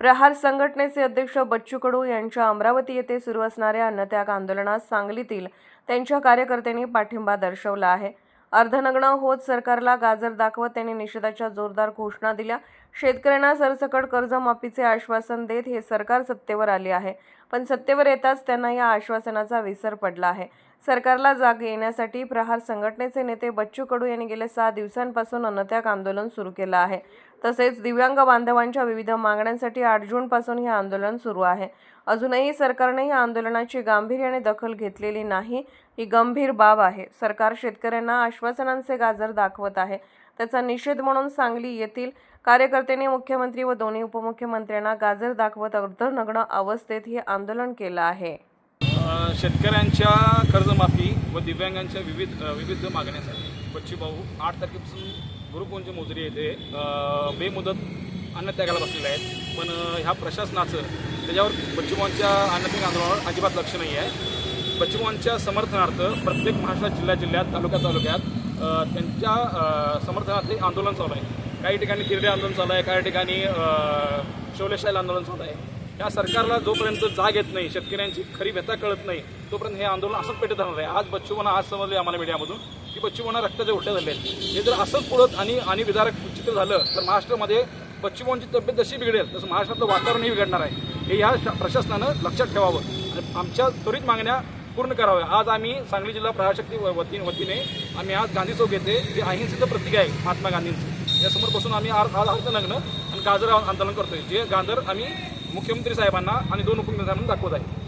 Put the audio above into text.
प्रहार संघटनेचे अध्यक्ष बच्चू कडू यांच्या अमरावती येथे सुरू असणाऱ्या अन्नत्याग आंदोलनास सांगलीतील त्यांच्या कार्यकर्त्यांनी पाठिंबा दर्शवला आहे. अर्धनग्न होत सरकारला गाजर दाखवत त्यांनी निषेधाच्या जोरदार घोषणा दिल्या. शेतकऱ्यांना सरसकट कर्जमाफीचे आश्वासन देत हे सरकार सत्तेवर आले आहे. पण सत्तेवर येताच त्यांना या आश्वासनाचा विसर पडला आहे. सरकारला जाग येण्यासाठी प्रहार संघटनेचे नेते बच्चू कडू यांनी गेल्या सहा दिवसांपासून अन्नत्याग आंदोलन सुरू केलं आहे. तसेच दिव्यांग बांधवांच्या विविध मागण्यांसाठी आठ जूनपासून हे आंदोलन सुरू आहे. अजूनही सरकारने या आंदोलनाची गांभीर्याने दखल घेतलेली नाही. ही गंभीर बाब आहे. सरकार शेतकऱ्यांना आश्वासनांचे गाजर दाखवत आहे. त्याचा निषेध म्हणून सांगली येथील कार्यकर्त्यांनी मुख्यमंत्री व दोन्ही उपमुख्यमंत्र्यांना गाजर दाखवत अर्धनग्न अवस्थेत हे आंदोलन केलं आहे. शेतकऱ्यांच्या कर्जमाफी व दिव्यांगांच्या विविध विविध मागण्यासाठी. बच्चूभाऊ आठ तारखेपासून गुरुपौंज मोजरी येथे बेमुदत अन्नत्यागाला बसलेले आहेत. पण ह्या प्रशासनाचं त्याच्यावर बच्चूभाऊंच्या अन्नत्याग आंदोलनावर अजिबात लक्ष नाही आहे बच्चूभाऊंच्या समर्थनार्थ प्रत्येक महाराष्ट्र जिल्ह्या जिल्ह्यात तालुक्यात तालुक्यात त्यांच्या समर्थनार्थ आंदोलन चालू आहे. काही ठिकाणी तिरडे आंदोलन चालू आहे काही ठिकाणी अ, शौलेशाईल आंदोलन चालू आहे. या सरकारला जोपर्यंत जाग येत नाही शेतकऱ्यांची खरी व्यथा कळत नाही तोपर्यंत हे आंदोलन असंच पेटत राहणार आहे. आज बच्चूबांना आज समजले आम्हाला मीडियामधून की बच्चूबांना रक्ताचे उलट्या झाले आहेत. हे जर असंच पुढत आणि आणि विदारक चित्र झालं तर महाराष्ट्रामध्ये बच्चूबांची तब्येत जशी बिघडेल तसं महाराष्ट्रातलं वातावरणही बिघडणार आहे. हे या प्रशासनानं लक्षात ठेवावं आणि आमच्या त्वरित मागण्या पूर्ण कराव्या. आज आम्ही सांगली जिल्हा प्रशाशक्ती व- वती वतीने आम्ही आज गांधी चौक येथे जे अहिंसेचं प्रतीक आहे महात्मा गांधींचं यासमोर बसून आम्ही आज आज लग्न आणि गाजर आंदोलन करतोय. जे गाजर आम्ही मुख्यमंत्री साहेबांना आणि दोन उपमुख्यमंत्री साहेबांना दाखवत आहे.